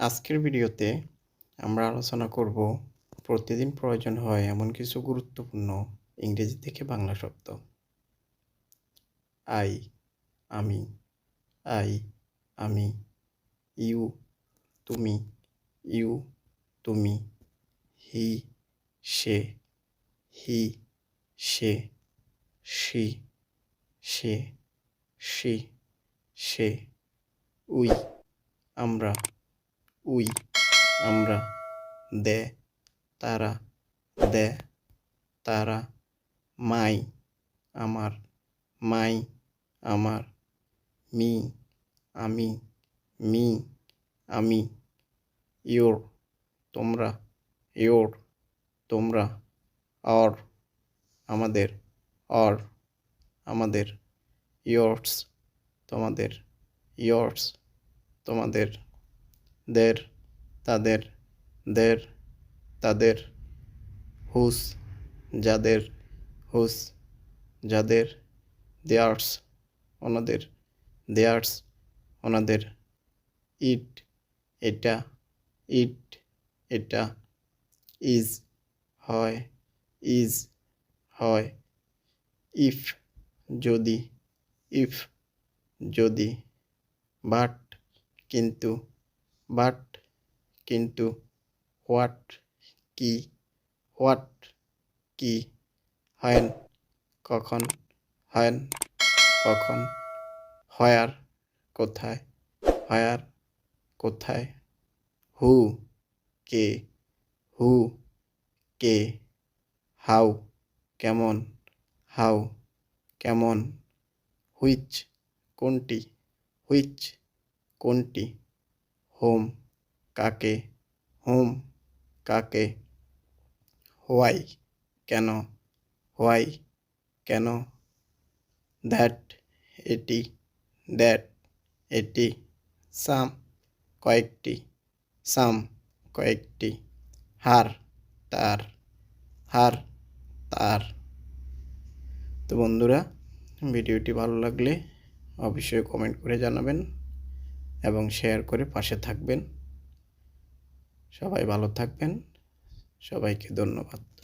আজকের ভিডিওতে আমরা আলোচনা করব প্রতিদিন প্রয়োজন হয় এমন কিছু গুরুত্বপূর্ণ ইংরেজি থেকে বাংলা শব্দ। আই, আমি আই, আমি, ইউ, তুমি ইউ, তুমি, হি, সে হি, সে সি সে সি সে, উই, আমরা উই, আমরা, দে, তারা দে, তারা, মাই, আমার মাই, আমার, মি, আমি মি, আমি, ইয়োর, তোমরা ইয়োর, তোমরা, অর, আমাদের অর, আমাদের, ইয়োর্স, তোমাদের ইয়োর্স, তোমাদের দের, তাদের দের, তাদের, হুস, যাদের হুস, যাদের, দেয়ার্স, ওনাদের দেয়ার্স, ওনাদের, ইট, এটা ইট, এটা, ইজ, হয় ইজ, হয়, ইফ, যদি ইফ, যদি, বাট, কিন্তু বাট কিন্তু হোয়াট কি হোয়াট কি হেন কখন হেন কখন হয়ার, কোথায় হয়ার, কোথায় হু, কে হু, কে হাউ, কেমন হাউ, কেমন, হুইচ, কোনটি হুইচ, কোনটি হোম, কাকে? হোম, কাকে? হোয়াই, কেন? হোয়াই, কেন? দ্যাট, এটি দ্যাট, এটি, সাম, কয়েকটি সাম, কয়েকটি, হার, তার হার, তার। তো বন্ধুরা, ভিডিওটি ভালো লাগলে অবশ্যই কমেন্ট করে জানাবেন। এবং শেয়ার করে পাশে থাকবেন। সবাই ভালো থাকবেন। সবাইকে ধন্যবাদ।